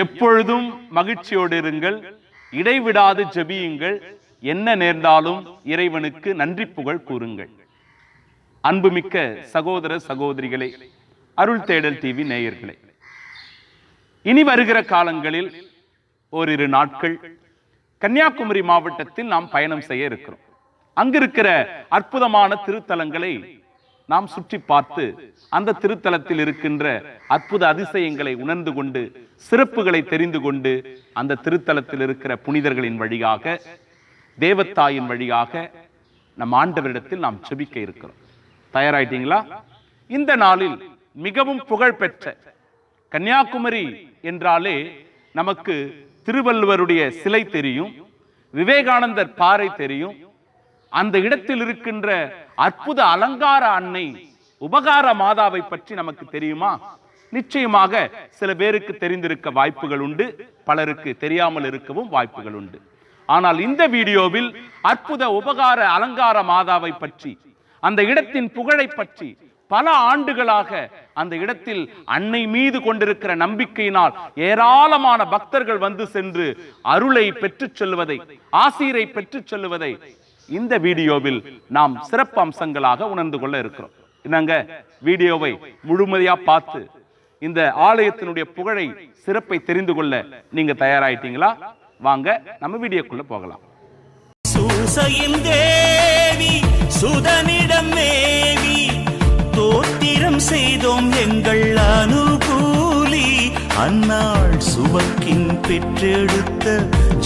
எப்பொழுதும் மகிழ்ச்சியோடு இருங்கள். இடைவிடாது ஜெபியுங்கள். என்ன நேர்ந்தாலும் இறைவனுக்கு நன்றி புகழ் கூறுங்கள். அன்புமிக்க சகோதர சகோதரிகளே அருள் தேடல் டிவி நேயர்களே இனி வருகிற காலங்களில் ஓரிரு நாட்கள் கன்னியாகுமரி மாவட்டத்தில் நாம் பயணம் செய்ய இருக்கிறோம். அங்கிருக்கிற அற்புதமான திருத்தலங்களை நாம் சுற்றி பார்த்து அந்த திருத்தலத்தில் இருக்கின்ற அற்புத அதிசயங்களை உணர்ந்து கொண்டு சிறப்புகளை தெரிந்து கொண்டு அந்த திருத்தலத்தில் இருக்கிற புனிதர்களின் வழியாக தேவத்தாயின் வழியாக நம் ஆண்டவரிடத்தில் நாம் செபிக்க இருக்கிறோம். தயாராயிட்டீங்களா? இந்த நாளில் மிகவும் புகழ்பெற்ற கன்னியாகுமரி என்றாலே நமக்கு திருவள்ளுவருடைய சிலை தெரியும் விவேகானந்தர் பாறை தெரியும் அந்த இடத்தில் இருக்கின்ற அற்புத அலங்கார அன்னை உபகார மாதாவை பற்றி நமக்கு தெரியுமா? நிச்சயமாக சில பேருக்கு தெரிந்திருக்க வாய்ப்புகள் உண்டு பலருக்கு தெரியாமல் இருக்கவும் வாய்ப்புகள் உண்டு. ஆனால் இந்த வீடியோவில் அற்புத உபகார அலங்கார மாதாவை பற்றி அந்த இடத்தின் புகழை பற்றி பல ஆண்டுகளாக அந்த இடத்தில் அன்னை மீது கொண்டிருக்கிற நம்பிக்கையினால் ஏராளமான பக்தர்கள் வந்து சென்று அருளை பெற்றுச் செல்வதை ஆசீரை பெற்றுச் செல்வதை இந்த வீடியோவில் நாம் சிறப்பு அம்சங்களாக உணர்ந்து கொள்ள இருக்கிறோம். என்னங்க வீடியோவை முழுமையா பார்த்து இந்த ஆலயத்தினுடைய புகழை சிறப்பை தெரிந்து கொள்ள நீங்க தயாராயிட்டீங்களா? வாங்க நம்ம வீடியோக்குள்ள போகலாம். சூசையின் தேவி சுதனிடம் மேவி தோத்திரம் செய்தோம் எங்கள் அனுகூலி. அந்நாள் சுவக்கின் பெற்றெடுத்த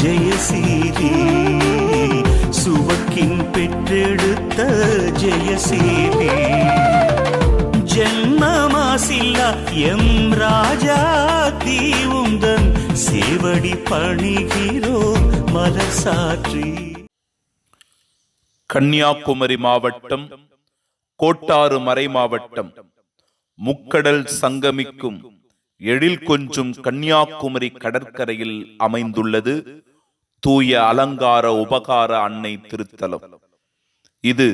ஜெயசீலி சுவக்கின் பெற்றெடுத்த ஜெயசீலே ஜென்மமாசில்லா எம் ராஜா தீவுந்தன் சேவடி பணிகிறோ மலசாற்றி கன்னியாகுமரி மாவட்டம் கோட்டாறு மறை மாவட்டம். முக்கடல் சங்கமிக்கும் எழில் கொஞ்சும் கன்னியாகுமரி கடற்கரையில் அமைந்துள்ளது. தூய அலங்கார உபகார அன்னை திருத்தலம். இது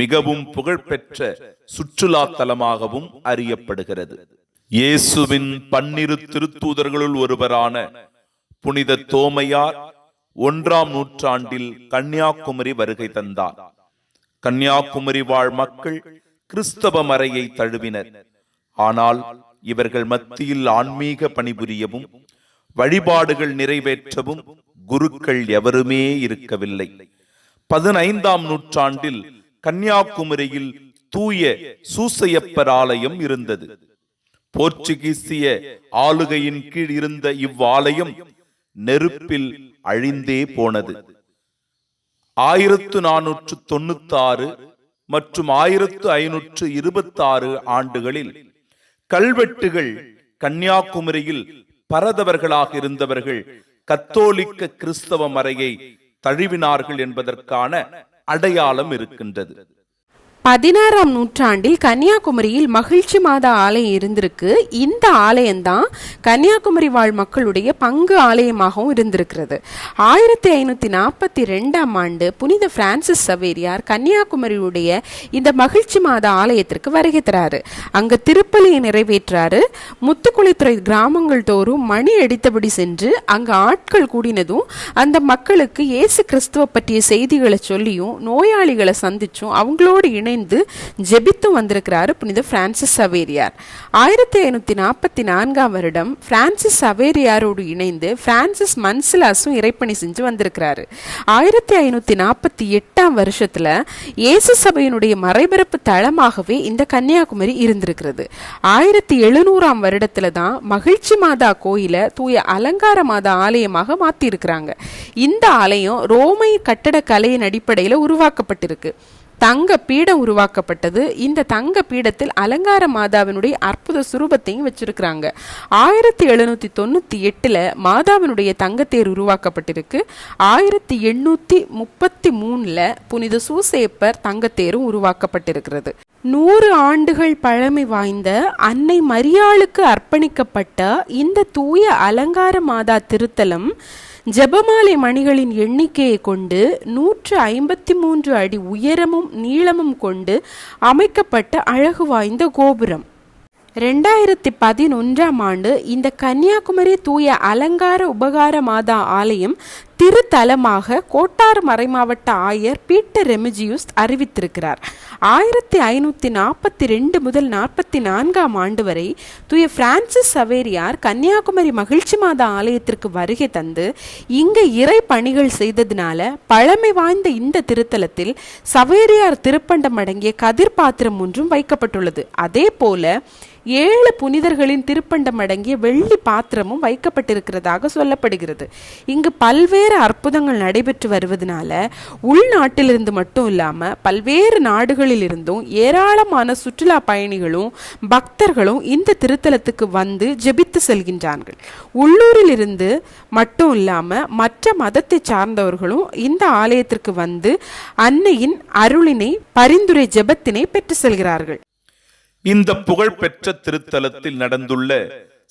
மிகவும் புகழ்பெற்ற சுற்றுலா தலமாகவும் அறியப்படுகிறது. இயேசுவின் பன்னிரு திருத்தூதர்களுள் ஒருவரான புனித தோமையார் ஒன்றாம் நூற்றாண்டில் கன்னியாகுமரி வருகை தந்தார். கன்னியாகுமரி வாழ் மக்கள் கிறிஸ்தவ மறையை தழுவினர். ஆனால் இவர்கள் மத்தியில் ஆன்மீக பணிபுரியவும் வழிபாடுகள் நிறைவேற்றவும் குருக்கள் எவருமே இருக்கவில்லை. பதினைந்தாம் நூற்றாண்டில் கன்னியாகுமரியில் தூய சூசையப்பர் ஆலயம் இருந்தது. போர்ச்சுகீசிய ஆளுகையின் கீழ் இருந்த இவ்வாலயம் நெருப்பில் அழிந்தே போனது. ஆயிரத்து நானூற்று தொண்ணூத்தி ஆறு மற்றும் ஆயிரத்து ஐநூற்று இருபத்தி ஆறு ஆண்டுகளில் கல்வெட்டுகள் கன்னியாகுமரியில் பரதவர்களாக இருந்தவர்கள் கத்தோலிக்க கிறிஸ்தவ மறையை தழுவினார்கள் என்பதற்கான அடையாளம் இருக்கின்றது. பதினாறாம் நூற்றாண்டில் கன்னியாகுமரியில் மகிழ்ச்சி மாதா ஆலயம் இருந்திருக்கு. இந்த ஆலயம்தான் கன்னியாகுமரி வாழ் மக்களுடைய பங்கு ஆலயமாகவும் இருந்திருக்கிறது. ஆயிரத்தி ஐநூற்றி நாற்பத்தி ரெண்டாம் ஆண்டு புனித பிரான்சிஸ் சவேரியார் கன்னியாகுமரியுடைய இந்த மகிழ்ச்சி மாதா ஆலயத்திற்கு வருகை தராரு. அங்கு திருப்பலியை நிறைவேற்றாரு. முத்துக்குளித்துறை கிராமங்கள் தோறும் மணி அடித்தபடி சென்று அங்கு ஆட்கள் கூடினதும் அந்த மக்களுக்கு இயேசு கிறிஸ்துவ பற்றிய செய்திகளை சொல்லியும் நோயாளிகளை சந்திச்சும் அவங்களோடு இணைந்து ஜெபித்தும் வந்திருக்கிறாரு புனித பிரான்சிஸ் சவேரியார். ஆயிரத்தி ஐநூத்தி நாற்பத்தி நான்காம் வருடம் பிரான்சிஸ் சவேரியாரோடு இணைந்து பிரான்சிஸ் மன்சிலாஸும் இறைப்பணி செஞ்சு வந்திருக்கிறாரு. ஆயிரத்தி ஐநூத்தி நாற்பத்தி எட்டாம் வருஷத்துல இயேசு சபையினுடைய மறைபரப்பு தளமாகவே இந்த கன்னியாகுமரி இருந்திருக்கிறது. ஆயிரத்தி எழுநூறாம் வருடத்துல தான் மகிழ்ச்சி மாதா கோயிலை தூய அலங்கார மாதா ஆலயமாக மாத்தி இருக்கிறாங்க இந்த ஆலயம் ரோமை கட்டடக்கலையின் அடிப்படையில் உருவாக்கப்பட்டிருக்கு. தங்க பீடம் உருவாக்கப்பட்டது. இந்த தங்க பீடத்தில் அலங்கார மாதாவினுடைய அற்புத சுரூபத்தையும் வச்சிருக்கிறாங்க. ஆயிரத்தி எழுநூத்தி தொண்ணூத்தி எட்டுல மாதாவினுடைய தங்கத்தேர் உருவாக்கப்பட்டிருக்கு. ஆயிரத்தி எண்ணூத்தி முப்பத்தி மூணுல புனித சூசேப்பர் தங்கத்தேரும் உருவாக்கப்பட்டிருக்கிறது. நூறு ஆண்டுகள் பழமை வாய்ந்த அன்னை மரியாளுக்கு அர்ப்பணிக்கப்பட்ட இந்த தூய அலங்கார மாதா திருத்தலம் ஜெபமாலை மணிகளின் எண்ணிக்கையை கொண்டு நூற்று ஐம்பத்தி மூன்று அடி உயரமும் நீளமும் கொண்டு அமைக்கப்பட்ட அழகு வாய்ந்த கோபுரம். ரெண்டாயிரத்தி பதினொன்றாம் ஆண்டு இந்த கன்னியாகுமரி தூய அலங்கார உபகார மாதா ஆலயம் திருத்தலமாக கோட்டார் மறைமாவட்ட ஆயர் பீட்டர் ரெமிஜியூஸ் அறிவித்திருக்கிறார். ஆயிரத்தி ஐநூற்றி நாற்பத்தி ரெண்டு முதல் நாற்பத்தி நான்காம் ஆண்டு வரை தூய பிரான்சிஸ் சவேரியார் கன்னியாகுமரி மகிழ்ச்சி மாதா ஆலயத்திற்கு வருகை தந்து இங்கு இறை பணிகள் செய்ததினால பழமை வாய்ந்த இந்த திருத்தலத்தில் சவேரியார் திருப்பண்டம் அடங்கிய கதிர் பாத்திரம் ஒன்றும் வைக்கப்பட்டுள்ளது. அதே போல ஏழு புனிதர்களின் திருப்பண்டம் அடங்கிய வெள்ளி பாத்திரமும் வைக்கப்பட்டிருக்கிறதாக சொல்லப்படுகிறது. இங்கு பல்வேறு பல்வேறு அற்புதங்கள் நடைபெற்று வருவதனால உள்நாட்டிலிருந்து மட்டும் இல்லாமல் பல்வேறு நாடுகளிலிருந்தும் ஏராளமான சுற்றுலா பயணிகளும் பக்தர்களும் இந்த திருத்தலத்துக்கு வந்து ஜெபித்து செல்கின்றார்கள். உள்ளூரிலிருந்து மட்டும் இல்லாமல் மற்ற மதத்தை சார்ந்தவர்களும் இந்த ஆலயத்திற்கு வந்து அன்னையின் அருளினை பரிந்துரை ஜெபத்தினை பெற்று செல்கிறார்கள். இந்த புகழ்பெற்ற திருத்தலத்தில் நடந்துள்ள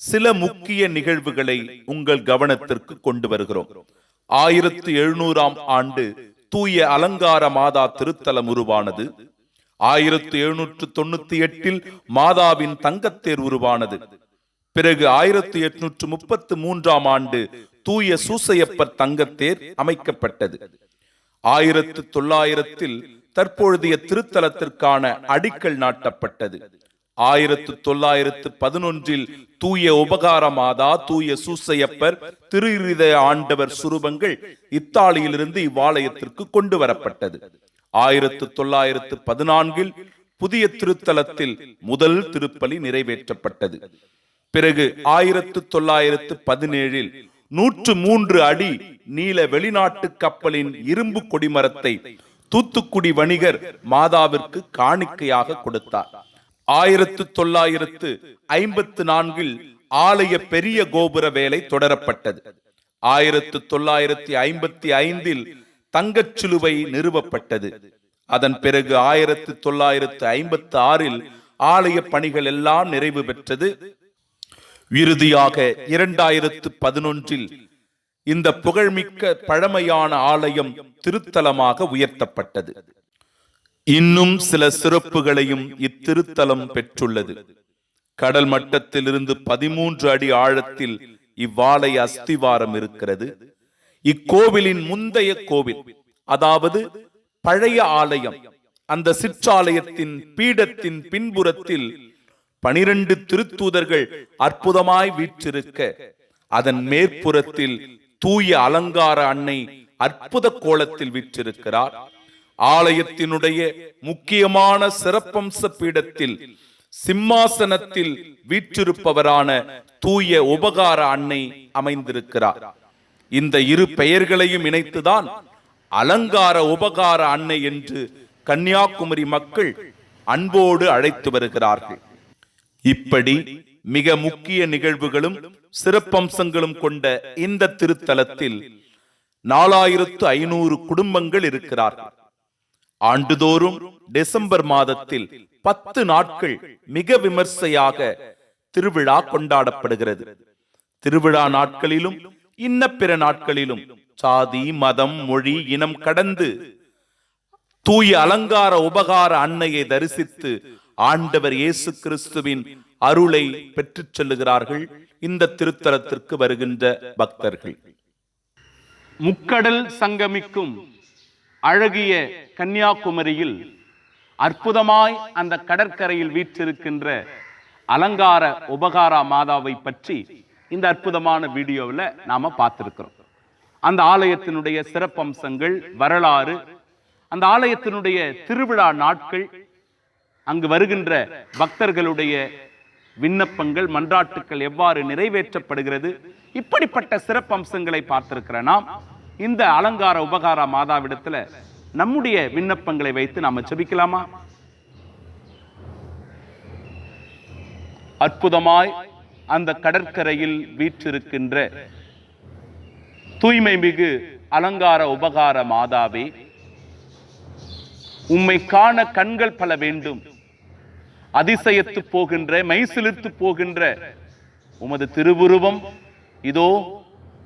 சில முக்கிய நிகழ்வுகளை உங்கள் கவனத்திற்கு கொண்டு வருகிறோம். ஆயிரத்தி எழுநூறாம் ஆண்டு தூய அலங்கார மாதா திருத்தலம் உருவானது. ஆயிரத்தி எழுநூற்று தொண்ணூத்தி எட்டில் மாதாவின் தங்கத்தேர் உருவானது. பிறகு ஆயிரத்தி எட்நூற்று முப்பத்து மூன்றாம் ஆண்டு தூய சூசையப்பர் தங்கத்தேர் அமைக்கப்பட்டது. ஆயிரத்து தொள்ளாயிரத்தில் தற்பொழுதைய திருத்தலத்திற்கான அடிக்கல் நாட்டப்பட்டது. ஆயிரத்து தொள்ளாயிரத்து பதினொன்றில் தூய உபகார மாதா தூய சூசையப்பர் திரு ஆண்டவர் சுரூபங்கள் இத்தாலியிலிருந்து இவ்வாலயத்திற்கு கொண்டு வரப்பட்டது ஆயிரத்து தொள்ளாயிரத்து பதினான்கில் புதிய திருத்தலத்தில் முதல் திருப்பலி நிறைவேற்றப்பட்டது. பிறகு ஆயிரத்து தொள்ளாயிரத்து பதினேழில் நூற்று மூன்று அடி நீல வெளிநாட்டு கப்பலின் இரும்பு கொடிமரத்தை தூத்துக்குடி வணிகர் மாதாவிற்கு காணிக்கையாக கொடுத்தார். ஆயிரத்து தொள்ளாயிரத்து ஐம்பத்து நான்கில் ஆலய பெரிய கோபுர வேலை தொடரப்பட்டது. ஆயிரத்து தொள்ளாயிரத்தி ஐம்பத்தி ஐந்தில் தங்கச் சிலுவை நிறுவப்பட்டது. அதன் பிறகு ஆயிரத்து தொள்ளாயிரத்து ஐம்பத்தி ஆறில் ஆலய பணிகள் எல்லாம் நிறைவு பெற்றது. இறுதியாக இரண்டாயிரத்து பதினொன்றில் இந்த புகழ்மிக்க பழமையான ஆலயம் திருத்தலமாக உயர்த்தப்பட்டது. இன்னும் சில சிறப்புகளையும் இத்திருத்தலம் பெற்றுள்ளது. கடல் மட்டத்திலிருந்து பதிமூன்று அடி ஆழத்தில் இவ்வாலய அஸ்திவாரம் இருக்கிறது. இக்கோவிலின் முந்தைய கோவில் அதாவது பழைய ஆலயம் அந்த சிற்றாலயத்தின் பீடத்தின் பின்புறத்தில் பனிரெண்டு திருத்தூதர்கள் அற்புதமாய் வீற்றிருக்க அதன் மேற்புறத்தில் தூய அலங்கார அன்னை அற்புத கோலத்தில் வீற்றிருக்கிறார். ஆலயத்தினுடைய முக்கியமான சிறப்பம்ச பீடத்தில் சிம்மாசனத்தில் வீற்றிருப்பவரான தூய உபகார அன்னை அமைந்திருக்கிறார். இந்த இரு பெயர்களையும் இணைத்துதான் அலங்கார உபகார அன்னை என்று கன்னியாகுமரி மக்கள் அன்போடு அழைத்து வருகிறார்கள். இப்படி மிக முக்கிய நிகழ்வுகளும் சிறப்பம்சங்களும் கொண்ட இந்த திருத்தலத்தில் நாலாயிரத்து ஐநூறு குடும்பங்கள் இருக்கிறார்கள். ஆண்டுதோறும் டிசம்பர் மாதத்தில் பத்து நாட்கள் மிக விமர்சையாக திருவிழா கொண்டாடப்படுகிறது. திருவிழா நாட்களிலும் இன்ன பிற நாட்களிலும் சாதி மதம் மொழி இனம் கடந்து தூய அலங்கார உபகார அன்னையை தரிசித்து ஆண்டவர் இயேசு கிறிஸ்துவின் அருளை பெற்றுச் செல்லுகிறார்கள் இந்த திருத்தலத்திற்கு வருகின்ற பக்தர்கள். முக்கடல் சங்கமிக்கும் அழகிய கன்னியாகுமரியில் அற்புதமாய் அந்த கடற்கரையில் வீற்றிருக்கின்ற அலங்கார உபகாரா மாதாவை பற்றி இந்த அற்புதமான வீடியோவில் நாம பார்த்திருக்கிறோம். அந்த ஆலயத்தினுடைய சிறப்பம்சங்கள் வரலாறு அந்த ஆலயத்தினுடைய திருவிழா நாட்கள் அங்கு வருகின்ற பக்தர்களுடைய விண்ணப்பங்கள் மன்றாட்டுக்கள் எவ்வாறு நிறைவேற்றப்படுகிறது இப்படிப்பட்ட சிறப்பம்சங்களை பார்த்திருக்கிற நாம் இந்த அலங்கார உபகார மாதாவிடத்தில் நம்முடைய விண்ணப்பங்களை வைத்து நாம செபிக்கலாமா? அற்புதமாய் அந்த கடற்கரையில் வீற்றிருக்கின்ற தூய்மை மிகு அலங்கார உபகார மாதாவே உம்மை காண கண்கள் பல வேண்டும். அதிசயத்து போகின்ற மைசிலிர்த்து போகின்ற உமது திருவுருவம் இதோ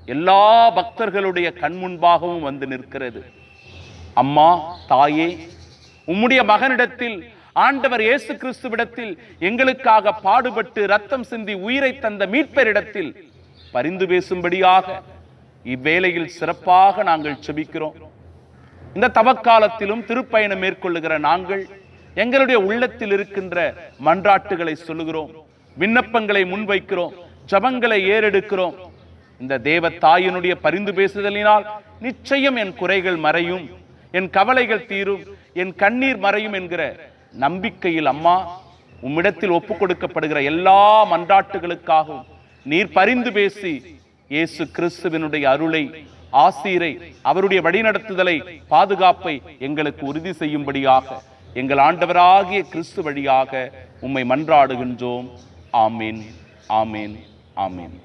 எல்லா பக்தர்களுடைய கண் முன்பாகவும் வந்து நிற்கிறது. அம்மா தாயே உம்முடைய மகனிடத்தில் ஆண்டவர் இயேசு கிறிஸ்துவிடத்தில் எங்களுக்காக பாடுபட்டு ரத்தம் சிந்தி உயிரை தந்த மீட்பரிடத்தில் பரிந்து பேசும்படியாக இவ்வேளையில் சிறப்பாக நாங்கள் செபிக்கிறோம். இந்த தவக்காலத்திலும் திருப்பயணம் மேற்கொள்ளுகிற நாங்கள் எங்களுடைய உள்ளத்தில் இருக்கின்ற மன்றாட்டுகளை சொல்லுகிறோம். விண்ணப்பங்களை முன்வைக்கிறோம். ஜபங்களை ஏறெடுக்கிறோம். இந்த தேவ தாயினுடைய பரிந்து பேசுதலினால் நிச்சயம் என் குறைகள் மறையும் என் கவலைகள் தீரும் என் கண்ணீர் மறையும் என்கிற நம்பிக்கையில் அம்மா உம்மிடத்தில் ஒப்புக் கொடுக்கப்படுகிற எல்லா மன்றாட்டுகளுக்காகவும் நீர் பரிந்து பேசி இயேசு கிறிஸ்துவினுடைய அருளை ஆசீரை அவருடைய வழிநடத்துதலை பாதுகாப்பை எங்களுக்கு உறுதி செய்யும்படியாக எங்கள் ஆண்டவராகிய கிறிஸ்து வழியாக உம்மை மன்றாடுகின்றோம். ஆமீன் ஆமீன் ஆமீன்.